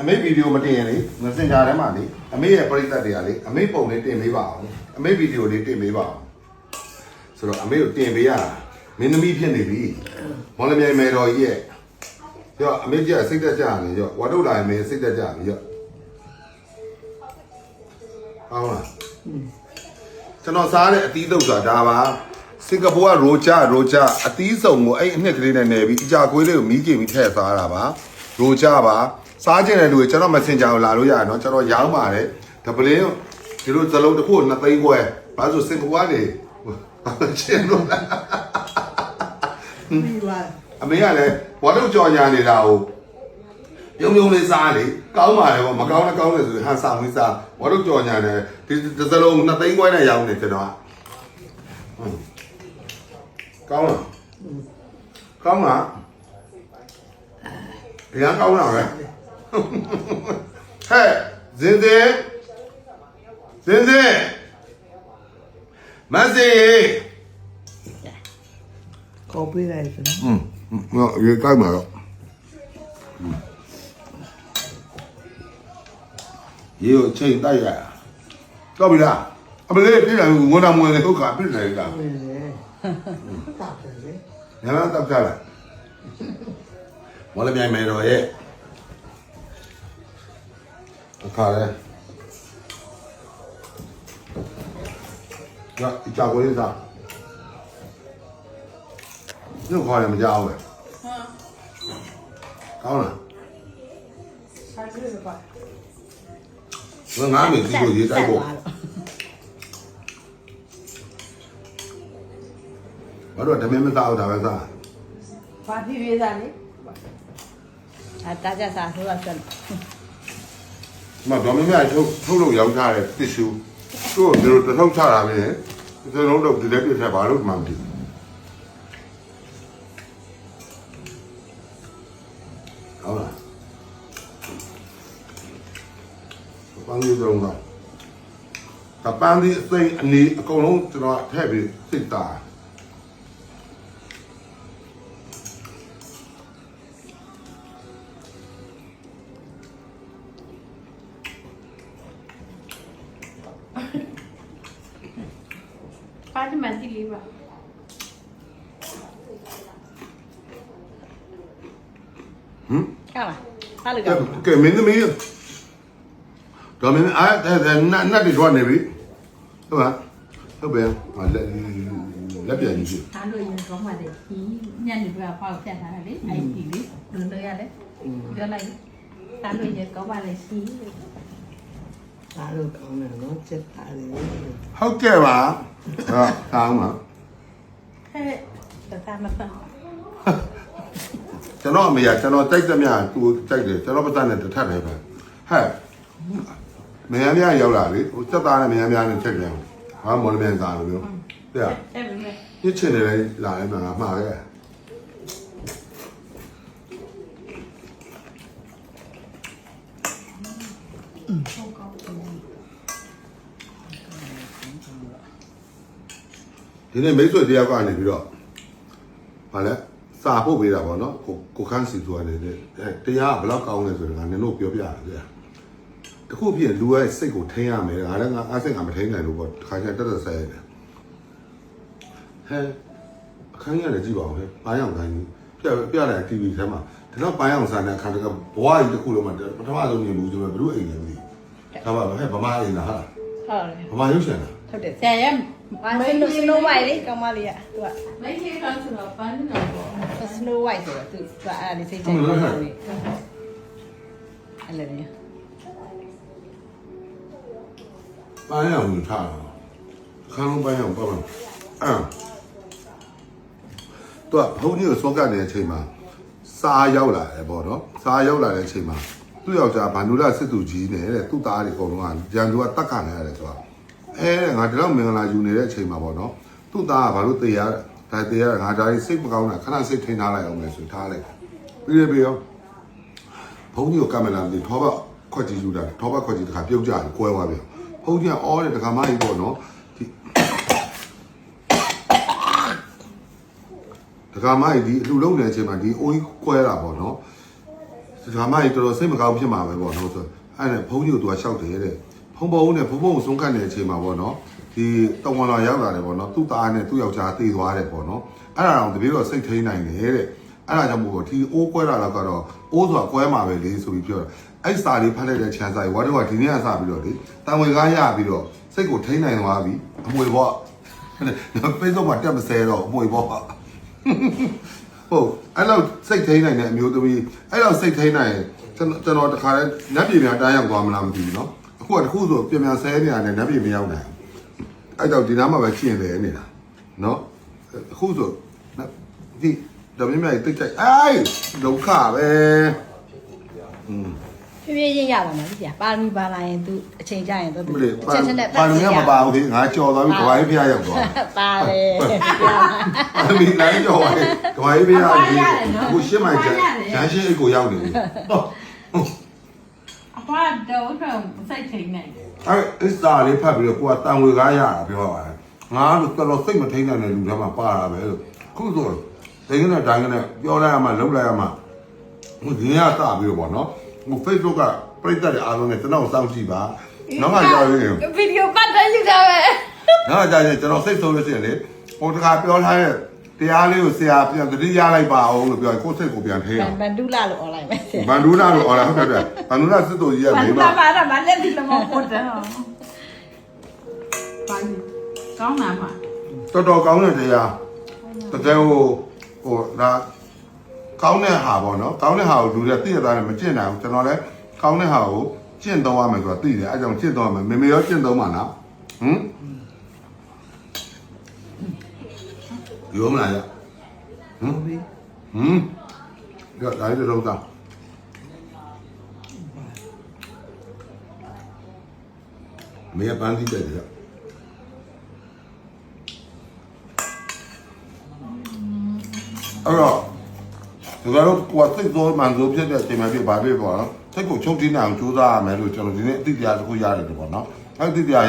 အမေဗီဒီယိုမတင်ရင်လေမစင်ကြထဲမှာလေအမေရဲ့ပရိသတ်တွေကလေအမေပုံလေးတင်ပေးပါအောင်အမေဗီဒီယိုလေးတင်ပေးပါအောင်ဆိုတော့အမေကိုတင်ပေးရတာမင်းသမီးဖြစ်နေပြီမော်လမြိုင်မယ်တော်ကြီးရဲ့ကြောအမေကြီးကစိတ်သက်ကြနေကြောဝါတို့လာရင်မင်းစိတ်သက်ကြပြီကြောဟောလားကျွန်တော်စားတဲ့အသီးသုတ်ဆိုတာဒါပါ စင်ကာပူကရိုချာရိုချာအသီးစုံကိုအဲ့အနှစ်ကလေးနဲ့နယ်ပြီးအကြာကွေးလေးကိုမီးကြည့်ပြီးထည့်စားတာပါရိုချာပါစားကျင်တဲ့လူတွေကျွန်တော် Messenger ကိုလာလို့ရတယ်နော်ကျွန်တော်ရောင်းပါတယ်ဒပလင်းဒီလိုဇလုံးတစ်ခုကို2သိန်းခွဲဘာလို့စင်ကာပူကနေကျင်းလို့လားပြီးပါအမေကလည်းဘောလုံးကြော်ညာနေတာကိုပြုံးပြုံးလေးစားလေကောင်းပါလေဗောမကောင်းလည်းကောင်းတယ်ဆိုရင်ဟန်ဆောင်လေးစားဘောလုံးကြော်ညာတယ်ဒီတစ်စလုံး2သိန်းခွဲနဲ့ရောင်းနေကျွန်တော် ကဟွန်းကောင်းလားကောင်းလားဒီကကောင်းလားပဲဟဲ့ဇင်းဇင်းဇင်းဇင်းမဆီ 不嘞，这人我咋没那个卡片？哈哈哈，不打折嘞？哪能打折了？哈，我那边没那耶。我看了，那你加过一次？又花了没加过？嗯。加了。才十块。我俺没提过钱过。 ဘာလို့ဓမင်းမစားအောင်ဒါပဲစားဘာဖြစ်ဖြစ်စားလေအတားကြစားလို့ဆက်ဒီမှာဒေါ်မင်းမထုတ်ထုတ်လို့ရောင်းထားတဲ့တစ်ရှူသူ့ကိုဒီလိုတစ်ထုပ်ချတာပဲဒီလိုလုံးတော့ဒီလက်ပြထက်ဘာလို့မှမသိဘူးဟုတ်လားပန်းကြီးတော့ကပန်းကြီးအသိအနည်းအကုန်လုံးကျွန်တော်ထည့်ပြီးစိတ်တာ 八是满地里吧？嗯，干了，八六九。给名字没有？找名字，哎，哎哎，哪哪地方哪位？好吧，那边，那边就是。家里人搞嘛的？钱，年底不要跑这来了，来取的，轮流来的，再来，家里人搞嘛来钱。 ပါတယ်ဒီညနေကဖောက်ဖြတ်ထားတာလေအဲ့ဒီလေးလုံလို့ရတယ်ပြောလိုက်ဒါလို့ရင်ကောင်းပါလေစီဒါလို့ကောင်းတယ်နော်စက်တာလေဟုတ်ကဲ့ပါဟာကောင်းပါဟဲ့ဒါမှမဟုတ်ကျွန်တော်အမေကကျွန်တော်တိုက်သမျှသူကြိုက်တယ်ကျွန်တော်ပတ်သက်နဲ့တထက်တယ်ပဲဟဲ့မယမ်းများရောက်လာလေဟိုစက်သားနဲ့မယမ်းများနဲ့ချက်ကြအောင်ဟာမော်လမြိုင်သားလိုမျိုးတဲ့အဲ့ဘယ်လဲညစ်ချင်တယ်လေလာတယ်မှာငါမှားခဲ့ ဒီနေ့မိတ်ဆွေတယောက်ကနေပြီးတော့ဟာလဲစာပို့ပေးတာပေါ့နော်ကိုကိုခန်းစီသူကနေတရားဘလောက်ကောင်းလဲဆိုတော့ငါနင်တို့ပြောပြရတယ်ဗျာတခုဖြစ်လူရဲ့စိတ်ကိုထိန်းရမယ်ငါလည်းငါအစိတ်ကမထိန်းနိုင်လို့ပေါ့တခါကျတက်တက်ဆက်ရတယ်ဟဲအခန်းကြီးလည်းကြည့်ပါဦးဟဲပိုင်းအောင်ခိုင်းပြပြလိုက် TV ထဲမှာဒီတော့ပိုင်းအောင်စားတဲ့အခါတကဘဝကြီးတစ်ခုလုံးမှာပထမဆုံးမြင်ဘူးကျွန်တော်ဘယ်လိုအိမ်လဲမသိဘူးဒါပါပဲဟဲဗမာအိမ်လားဟာဟုတ်တယ်ဗမာရုပ်ရှင်လားဟုတ်တယ်ဆရာရဲ့ ဘာစနိုးစနိုးဝိုက်လေကောင်းမလေးကသူကမိုက်ခေခံဆိုတော့ပန်းနော်ပေါ့စနိုးဝိုက်ဆိုတော့သူကအဲ့ဒါလေးစိတ်ကြိုက်တယ်အဲ့လိုမျိုးပန်းရအောင်ထားတာခါလုံးပန်းရအောင်ပတ်ပါအဲ့သူကဘုံကြီးကိုစောကတ်နေတဲ့အချိန်မှာစားရောက်လာတယ်ပေါ့နော်စားရောက်လာတဲ့အချိန်မှာသူ့ယောက်ျားဗန္ဒူလာစစ်သူကြီးနဲ့တဲ့သူ့သားတွေအကုန်လုံးကကြံသူကတတ်ခံနေရတယ်ဆိုတော့ အဲတဲ့ငါဒီတော့မင်္ဂလာယူနေတဲ့အချိန်မှာပေါ့နော်သူ့သားကဘာလို့တေးရဒါတေးရငါဒါကြီးစိတ်မကောင်းတာခဏစိတ်ထိန်းထားလိုက်အောင်လေဆိုထားလိုက်ပြီးရပြီးရောဘုန်းကြီးကိုကင်မရာနဲ့ထောပတ်ခွက်ကြီးယူတာထောပတ်ခွက်ကြီးတခါပြုတ်ကြတယ်ကွဲသွားပြီဘုန်းကြီးကအော်တဲ့တခါမကြီးပေါ့နော်ဒီဒကာမကြီးဒီအလှလုံးနေတဲ့အချိန်မှာဒီအိုးကြီးကွဲတာပေါ့နော်ဒီကမကြီးတော်တော်စိတ်မကောင်းဖြစ်မှာပဲပေါ့နော်ဆိုအဲ့နဲ့ဘုန်းကြီးကသူကရှောက်တယ်တဲ့ ဖုံဘုံနဲ့ဘုံဘုံကိုဆုံးခတ်နေတဲ့အချိန်မှာပေါ့နော်ဒီတောင်ဝင်လာရောက်လာတယ်ပေါ့နော်သူ့သားနဲ့သူ့ယောက်ျားတည်သွားတယ်ပေါ့နော်အဲ့ဒါတော့တပည့်တော်စိတ်ထိန်နိုင်တယ်တဲ့အဲ့ဒါကြောင့်မို့ဒီအိုးကွဲတာတော့ကတော့အိုးဆိုတာကွဲမှာပဲလေဆိုပြီးပြောတယ်အဲ့စာလေးဖတ်လိုက်တဲ့ချမ်းစာကြီးဝါတော့ကဒီနေ့ကစပြီးတော့လေတန်ဝင်ကားရပြီးတော့စိတ်ကိုထိန်နိုင်သွားပြီအမွေပေါ့ Facebook မှာတက်မစဲတော့အမွေပေါ့ ဟုတ်အဲ့လောက်စိတ်ထိန်းနိုင်တဲ့အမျိုးသမီးအဲ့လောက်စိတ်ထိန်းနိုင်ရင်ကျွန်တော်ကျွန်တော်တခါလဲနတ်ပြည်များတန်းရောက်သွားမလားမသိဘူးเนาะအ ခုကတစ်ခုဆိုပြန်ပြန်ဆဲနေရတယ်နတ်ပြည်မရောက်နိုင်အဲ့တော့ဒီနားမှာပဲရှင်းတယ်နေတာနော်အခုဆိုဒီတော်မြတ်တိတ်ကြိုက်အိုင်ဒုက္ခပဲอืมဖြည်းဖြည်းချင်းရပါမှာဗျာပါရမီပါလာရင်သူအချိန်ကြရင်သူမလို့ချက်ချက်နဲ့ပါရမီမပါဘူးဒီငါကြော်သွားပြီးကဘာကြီးဖျားရောက်သွားပါတယ်ပါရမီလမ်းကြော်သွားတယ်ကဘာကြီးဖျားရောက်ပြီးအခုရှင်းမှကျန်ရှင်းအိတ်ကိုရောက်နေပြီဟုတ် အဖွားတော့တော့စိတ်ထိန်နေတယ်အဲ့အစ္စတာလေးဖတ်ပြီးတော့ကိုကတန်ဝေကားရတာပြောပါတယ်ငါတို့တော်တော်စိတ်မထိန်နိုင်တဲ့လူတွေမှာပါတာပဲလို့ခုဆိုဒိန်းနဲ့ဒိုင်းနဲ့ပြောလိုက်ရမှလုံးလိုက်ရမှဟိုဒီနေ့ကစပြီးတော့ပေါ့နော်ဟို Facebook ကပြိတ္တတွေအားလုံးနဲ့ကျွန်တော်စောင့်ကြည့်ပါနောက်ကကြောက်ရင်ဗီဒီယိုပတ်တယ်ယူတာပဲနောက်ကကြောက်ရင်ကျွန်တော်စိတ်ဆိုးလို့ရှိရင်လေဟိုတခါပြောထားတဲ့ တရားလေးကိုဆရာပြန်သတိရလိုက်ပါအောင်လို့ပြောရင်ကိုယ်စိတ်ကိုပြန်ထိအောင်ဘန်ဒူလာလို့ online ပဲဘန်ဒူနာလို့အော်လာဟုတ်တယ်ဗျဘန်ဒူနာစစ်တော်ကြီးရဘာနေသာပါပါတော့မလက်ဒီလမပေါ်တယ်ဟောဘာကြီးကောင်းလားမတော်တော်ကောင်းတဲ့တရားတကယ်ဟိုဟိုဒါကောင်းတဲ့ဟာပေါ့နော်ကောင်းတဲ့ဟာကိုလူတွေသိရတာလည်းမကျင့်နိုင်ဘူးကျွန်တော်လည်းကောင်းတဲ့ဟာကိုကျင့်သုံးရမယ်ဆိုတာသိတယ်အဲကြောင့်ကျင့်သုံးရမယ်မေမေရောကျင့်သုံးပါလားဟမ်ရောမလားရဟမ် ဟမ်ရတိုင်းတော့တော့မေပန်းတိတဲ့တယ်အဲ့တော့ဒီကတော့ကိုယ်စိတ်သောမှန်ဆိုဖြစ်တဲ့အချိန်မှာပြပါပြီပေါ့နော်စိတ်ကိုချုပ်တင်းအောင်ကြိုးစားရမယ်လို့ကျွန်တော်ဒီနေ့အတိတရားတစ်ခုရတယ်ပေါ့နော်အဲ့ဒီအတိတရား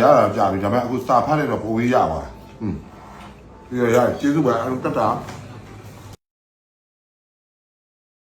ရတာကြာပြီဒါပေမဲ့အ